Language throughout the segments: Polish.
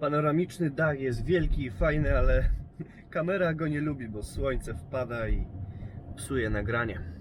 Panoramiczny dach jest wielki i fajny, ale kamera go nie lubi, bo słońce wpada i psuje nagranie.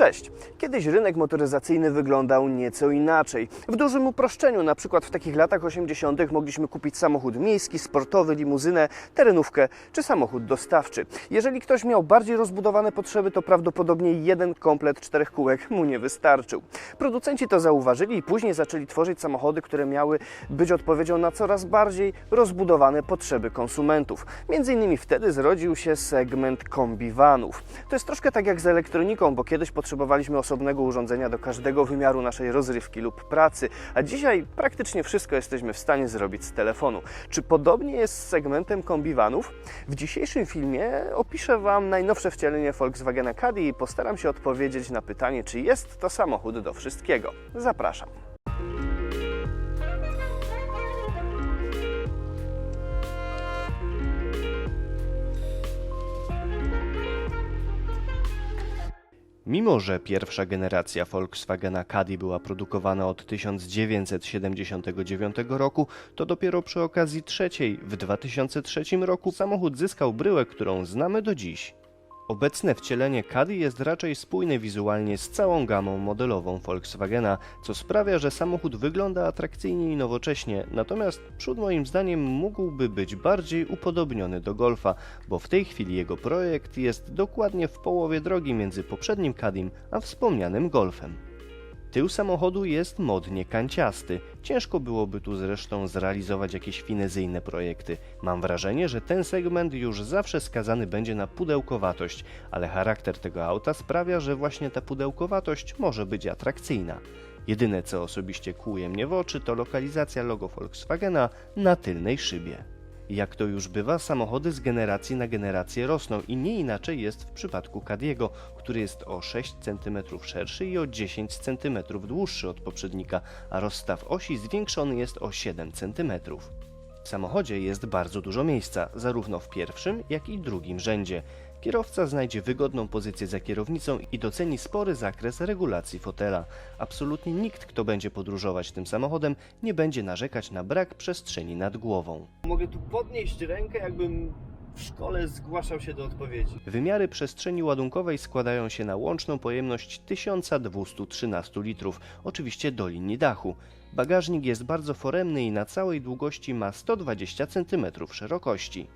Cześć. Kiedyś rynek motoryzacyjny wyglądał nieco inaczej. W dużym uproszczeniu, na przykład w takich latach 80. mogliśmy kupić samochód miejski, sportowy, limuzynę, terenówkę czy samochód dostawczy. Jeżeli ktoś miał bardziej rozbudowane potrzeby, to prawdopodobnie jeden komplet czterech kółek mu nie wystarczył. Producenci to zauważyli i później zaczęli tworzyć samochody, które miały być odpowiedzią na coraz bardziej rozbudowane potrzeby konsumentów. Między innymi wtedy zrodził się segment kombiwanów. To jest troszkę tak jak z elektroniką, bo kiedyś potrzebowaliśmy osobnego urządzenia do każdego wymiaru naszej rozrywki lub pracy, a dzisiaj praktycznie wszystko jesteśmy w stanie zrobić z telefonu. Czy podobnie jest z segmentem kombiwanów? W dzisiejszym filmie opiszę Wam najnowsze wcielenie Volkswagena Caddy i postaram się odpowiedzieć na pytanie, czy jest to samochód do wszystkiego. Zapraszam. Mimo, że pierwsza generacja Volkswagena Caddy była produkowana od 1979 roku, to dopiero przy okazji trzeciej, w 2003 roku, samochód zyskał bryłę, którą znamy do dziś. Obecne wcielenie Caddy jest raczej spójne wizualnie z całą gamą modelową Volkswagena, co sprawia, że samochód wygląda atrakcyjnie i nowocześnie, natomiast przód moim zdaniem mógłby być bardziej upodobniony do Golfa, bo w tej chwili jego projekt jest dokładnie w połowie drogi między poprzednim Caddym a wspomnianym Golfem. Tył samochodu jest modnie kanciasty. Ciężko byłoby tu zresztą zrealizować jakieś finezyjne projekty. Mam wrażenie, że ten segment już zawsze skazany będzie na pudełkowatość, ale charakter tego auta sprawia, że właśnie ta pudełkowatość może być atrakcyjna. Jedyne co osobiście kłuje mnie w oczy to lokalizacja logo Volkswagena na tylnej szybie. Jak to już bywa, samochody z generacji na generację rosną i nie inaczej jest w przypadku Cadiego, który jest o 6 cm szerszy i o 10 cm dłuższy od poprzednika, a rozstaw osi zwiększony jest o 7 cm. W samochodzie jest bardzo dużo miejsca, zarówno w pierwszym, jak i drugim rzędzie. Kierowca znajdzie wygodną pozycję za kierownicą i doceni spory zakres regulacji fotela. Absolutnie nikt, kto będzie podróżować tym samochodem, nie będzie narzekać na brak przestrzeni nad głową. Mogę tu podnieść rękę, jakbym w szkole zgłaszał się do odpowiedzi. Wymiary przestrzeni ładunkowej składają się na łączną pojemność 1213 litrów, oczywiście do linii dachu. Bagażnik jest bardzo foremny i na całej długości ma 120 cm szerokości.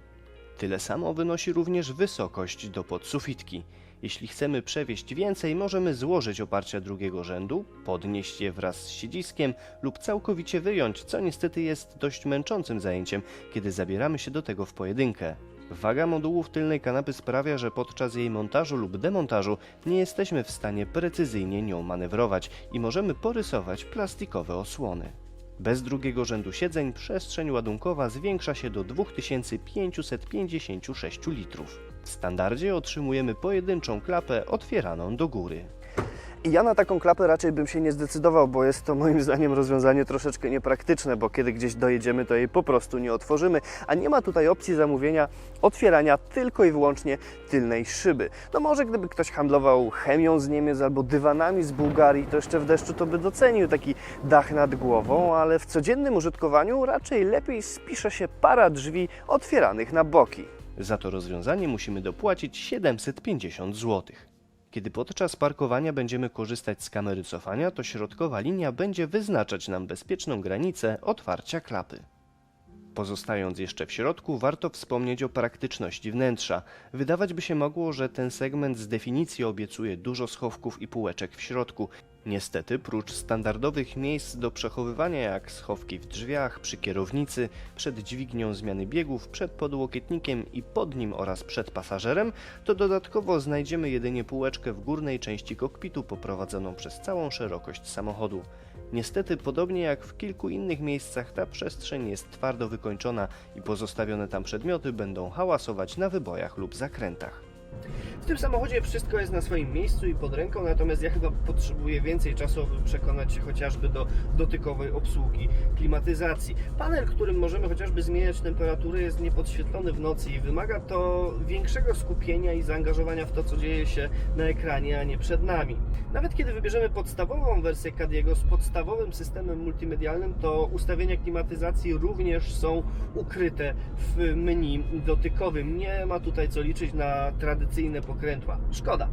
Tyle samo wynosi również wysokość do podsufitki. Jeśli chcemy przewieźć więcej, możemy złożyć oparcia drugiego rzędu, podnieść je wraz z siedziskiem lub całkowicie wyjąć, co niestety jest dość męczącym zajęciem, kiedy zabieramy się do tego w pojedynkę. Waga modułów tylnej kanapy sprawia, że podczas jej montażu lub demontażu nie jesteśmy w stanie precyzyjnie nią manewrować i możemy porysować plastikowe osłony. Bez drugiego rzędu siedzeń przestrzeń ładunkowa zwiększa się do 2556 litrów. W standardzie otrzymujemy pojedynczą klapę otwieraną do góry. I ja na taką klapę raczej bym się nie zdecydował, bo jest to moim zdaniem rozwiązanie troszeczkę niepraktyczne, bo kiedy gdzieś dojedziemy, to jej po prostu nie otworzymy, a nie ma tutaj opcji zamówienia otwierania tylko i wyłącznie tylnej szyby. No może gdyby ktoś handlował chemią z Niemiec albo dywanami z Bułgarii, to jeszcze w deszczu to by docenił taki dach nad głową, ale w codziennym użytkowaniu raczej lepiej spisze się para drzwi otwieranych na boki. Za to rozwiązanie musimy dopłacić 750 zł. Kiedy podczas parkowania będziemy korzystać z kamery cofania, to środkowa linia będzie wyznaczać nam bezpieczną granicę otwarcia klapy. Pozostając jeszcze w środku, warto wspomnieć o praktyczności wnętrza. Wydawać by się mogło, że ten segment z definicji obiecuje dużo schowków i półeczek w środku. Niestety, prócz standardowych miejsc do przechowywania, jak schowki w drzwiach, przy kierownicy, przed dźwignią zmiany biegów, przed podłokietnikiem i pod nim oraz przed pasażerem, to dodatkowo znajdziemy jedynie półeczkę w górnej części kokpitu poprowadzoną przez całą szerokość samochodu. Niestety, podobnie jak w kilku innych miejscach, ta przestrzeń jest twardo wykończona i pozostawione tam przedmioty będą hałasować na wybojach lub zakrętach. W tym samochodzie wszystko jest na swoim miejscu i pod ręką, natomiast ja chyba potrzebuję więcej czasu, aby przekonać się chociażby do dotykowej obsługi klimatyzacji. Panel, którym możemy chociażby zmieniać temperaturę, jest niepodświetlony w nocy i wymaga to większego skupienia i zaangażowania w to, co dzieje się na ekranie, a nie przed nami. Nawet kiedy wybierzemy podstawową wersję Cadiego z podstawowym systemem multimedialnym, to ustawienia klimatyzacji również są ukryte w menu dotykowym. Nie ma tutaj co liczyć na tradycyjne pokrętła. Szkoda.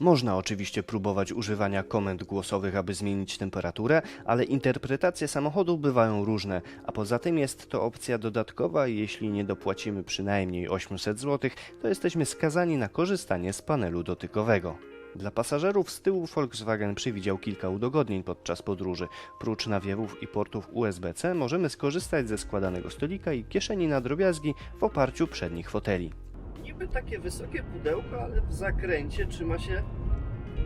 Można oczywiście próbować używania komend głosowych, aby zmienić temperaturę, ale interpretacje samochodu bywają różne, a poza tym jest to opcja dodatkowa i jeśli nie dopłacimy przynajmniej 800 zł, to jesteśmy skazani na korzystanie z panelu dotykowego. Dla pasażerów z tyłu Volkswagen przewidział kilka udogodnień podczas podróży. Prócz nawiewów i portów USB-C możemy skorzystać ze składanego stolika i kieszeni na drobiazgi w oparciu przednich foteli. Niby takie wysokie pudełko, ale w zakręcie trzyma się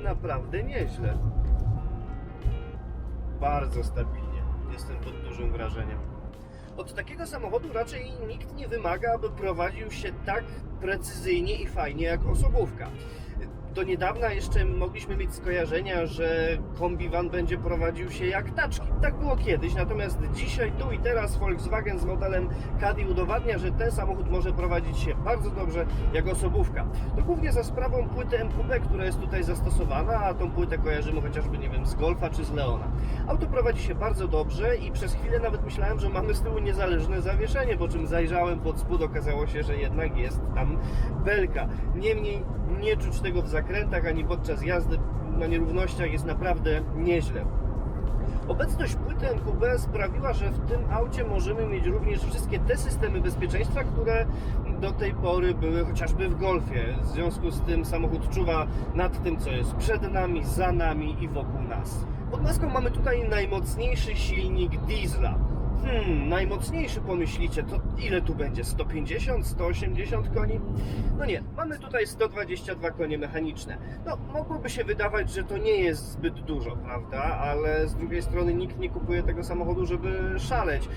naprawdę nieźle. Bardzo stabilnie. Jestem pod dużym wrażeniem. Od takiego samochodu raczej nikt nie wymaga, aby prowadził się tak precyzyjnie i fajnie jak osobówka. Do niedawna jeszcze mogliśmy mieć skojarzenia, że kombi van będzie prowadził się jak taczki. Tak było kiedyś, natomiast dzisiaj, tu i teraz Volkswagen z modelem Caddy udowadnia, że ten samochód może prowadzić się bardzo dobrze jak osobówka. To głównie za sprawą płyty MQB, która jest tutaj zastosowana, a tą płytę kojarzymy chociażby, nie wiem, z Golfa czy z Leona. Auto prowadzi się bardzo dobrze i przez chwilę nawet myślałem, że mamy z tyłu niezależne zawieszenie, po czym zajrzałem pod spód, okazało się, że jednak jest tam belka. Niemniej nie czuć tego w zakrętach ani podczas jazdy na nierównościach jest naprawdę nieźle. Obecność płyty MQB sprawiła, że w tym aucie możemy mieć również wszystkie te systemy bezpieczeństwa, które do tej pory były chociażby w Golfie. W związku z tym samochód czuwa nad tym, co jest przed nami, za nami i wokół nas. Pod maską mamy tutaj najmocniejszy silnik diesla. Hmm, najmocniejszy pomyślicie, to ile tu będzie? 150, 180 koni? No nie, mamy tutaj 122 konie mechaniczne. No, mogłoby się wydawać, że to nie jest zbyt dużo, prawda? Ale z drugiej strony nikt nie kupuje tego samochodu, żeby szaleć.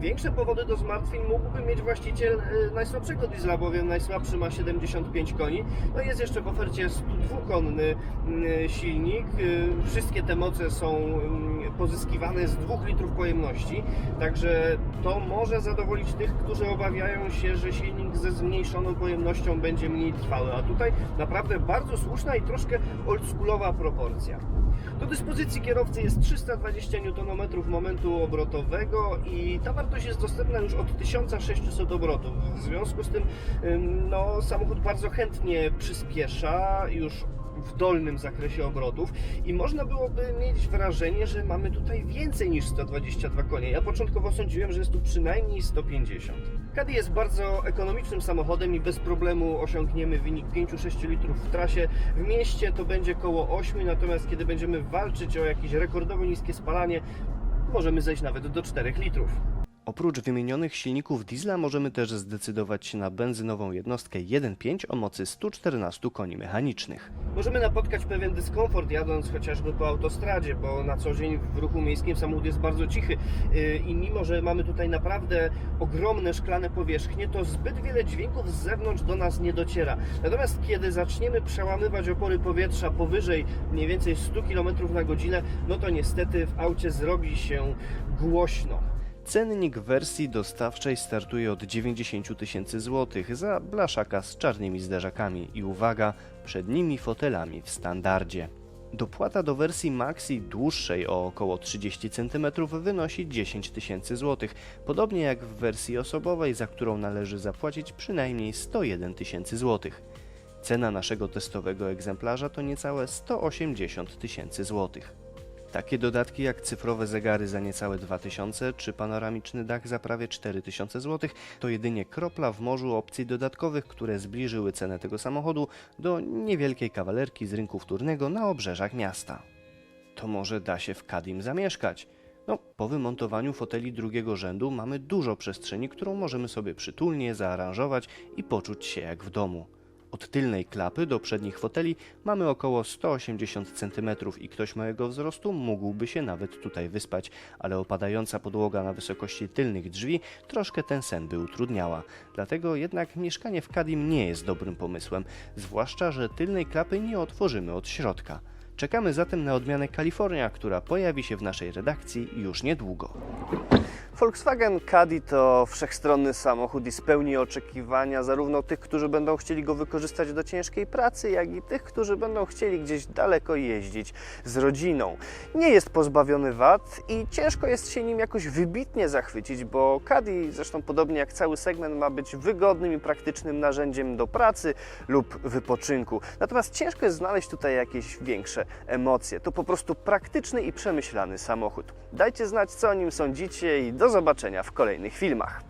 Większe powody do zmartwień mógłby mieć właściciel e, najsłabszego diesla, bowiem najsłabszy ma 75 koni. No jest jeszcze w ofercie 102-konny mm, silnik. E, Wszystkie te moce są mm, pozyskiwane z 2 litrów pojemności, także to może zadowolić tych, którzy obawiają się, że silnik ze zmniejszoną pojemnością będzie mniej trwały, a tutaj naprawdę bardzo słuszna i troszkę oldschoolowa proporcja. Do dyspozycji kierowcy jest 320 Nm momentu obrotowego i ta wartość jest dostępna już od 1600 obrotów. W związku z tym ym, no, samochód bardzo chętnie przyspiesza już w dolnym zakresie obrotów i można byłoby mieć wrażenie, że mamy tutaj więcej niż 122 konie. Ja początkowo sądziłem, że jest tu przynajmniej 150. Caddy jest bardzo ekonomicznym samochodem i bez problemu osiągniemy wynik 5-6 litrów w trasie. W mieście to będzie koło 8, natomiast kiedy będziemy walczyć o jakieś rekordowo niskie spalanie, możemy zejść nawet do 4 litrów. Oprócz wymienionych silników diesla możemy też zdecydować się na benzynową jednostkę 1.5 o mocy 114 koni mechanicznych. Możemy napotkać pewien dyskomfort jadąc chociażby po autostradzie, bo na co dzień w ruchu miejskim samochód jest bardzo cichy Yy, i mimo, że mamy tutaj naprawdę ogromne szklane powierzchnie, to zbyt wiele dźwięków z zewnątrz do nas nie dociera. Natomiast kiedy zaczniemy przełamywać opory powietrza powyżej mniej więcej 100 km na godzinę, no to niestety w aucie zrobi się głośno. Cennik wersji dostawczej startuje od 90 tysięcy złotych za blaszaka z czarnymi zderzakami i uwaga, przednimi fotelami w standardzie. Dopłata do wersji Maxi dłuższej o około 30 cm wynosi 10 tysięcy złotych, podobnie jak w wersji osobowej, za którą należy zapłacić przynajmniej 101 tysięcy złotych. Cena naszego testowego egzemplarza to niecałe 180 tysięcy złotych. Takie dodatki jak cyfrowe zegary za niecałe 2000 czy panoramiczny dach za prawie 4000 zł to jedynie kropla w morzu opcji dodatkowych, które zbliżyły cenę tego samochodu do niewielkiej kawalerki z rynku wtórnego na obrzeżach miasta. To może da się w Kadim zamieszkać. No, po wymontowaniu foteli drugiego rzędu mamy dużo przestrzeni, którą możemy sobie przytulnie zaaranżować i poczuć się jak w domu. Od tylnej klapy do przednich foteli mamy około 180 cm i ktoś małego wzrostu mógłby się nawet tutaj wyspać, ale opadająca podłoga na wysokości tylnych drzwi troszkę ten sen by utrudniała. Dlatego jednak mieszkanie w Kadim nie jest dobrym pomysłem, zwłaszcza, że tylnej klapy nie otworzymy od środka. Czekamy zatem na odmianę Kalifornia, która pojawi się w naszej redakcji już niedługo. Volkswagen Caddy to wszechstronny samochód i spełni oczekiwania zarówno tych, którzy będą chcieli go wykorzystać do ciężkiej pracy, jak i tych, którzy będą chcieli gdzieś daleko jeździć z rodziną. Nie jest pozbawiony wad i ciężko jest się nim jakoś wybitnie zachwycić, bo Caddy, zresztą podobnie jak cały segment, ma być wygodnym i praktycznym narzędziem do pracy lub wypoczynku. Natomiast ciężko jest znaleźć tutaj jakieś większe emocje. To po prostu praktyczny i przemyślany samochód. Dajcie znać, co o nim sądzicie i do zobaczenia w kolejnych filmach.